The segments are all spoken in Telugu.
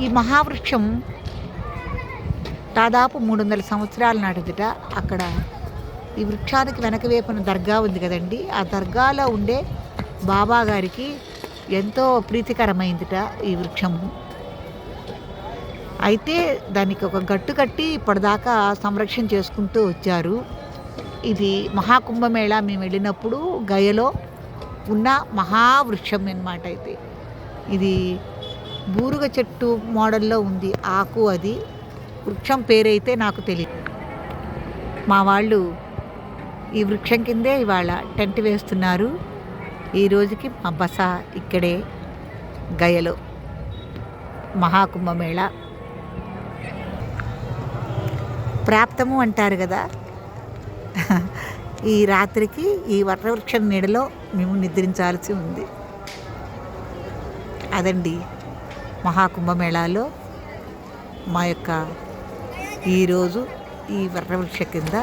ఈ మహావృక్షం దాదాపు మూడు వందల సంవత్సరాల నాటిదిట అక్కడ ఈ వృక్షానికి వెనక వైపున దర్గా ఉంది కదండి. ఆ దర్గాలో ఉండే బాబా గారికి ఎంతో ప్రీతికరమైందిట ఈ వృక్షము అయితే దానికి ఒక గట్టు కట్టి ఇప్పటిదాకా సంరక్షణ చేసుకుంటూ వచ్చారు. ఇది మహాకుంభమేళా మేము వెళ్ళినప్పుడు గయలో ఉన్న మహావృక్షం అన్నమాట అయితే ఇది బూరుగ చెట్టు మోడల్లో ఉంది ఆకు అది. వృక్షం పేరైతే నాకు తెలియదు మా వాళ్ళు ఈ వృక్షం కిందే ఇవాళ టెంట్ వేస్తున్నారు. ఈ రోజుకి మా బస ఇక్కడే గయలో మహాకుంభమేళ. ప్రాప్తము అంటారు కదా. ఈ రాత్రికి ఈ వటవృక్షం నీడలో మేము నిద్రించాల్సి ఉంది. అదండి. మహాకుంభమేళాలో మా యొక్క ఈరోజు ఈ వర్రవృక్ష కింద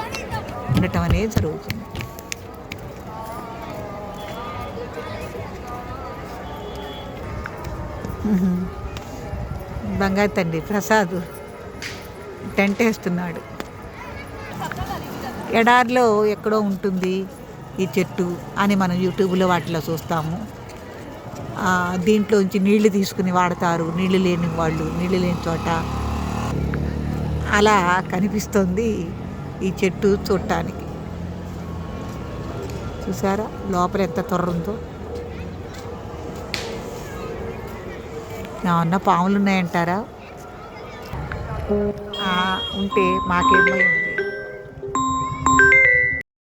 ఉండటం అనేది జరుగుతుంది. బంగారు తండ్రి ప్రసాద్ టెంట్ వేస్తున్నాడు ఎడారిలో ఎక్కడో ఉంటుంది ఈ చెట్టు అని మనం యూట్యూబ్లో వాటిలో చూస్తాము. దీంట్లోంచి నీళ్ళు తీసుకుని వాడతారు. నీళ్ళు లేని వాళ్ళు నీళ్ళు లేని చోట. అలా కనిపిస్తుంది ఈ చెట్టు చూడటానికి. చూసారా? లోపల ఎంత తొర్ర ఉందో. ఏమన్నా పాములు ఉన్నాయంటారా? ఉంటే మాకేమో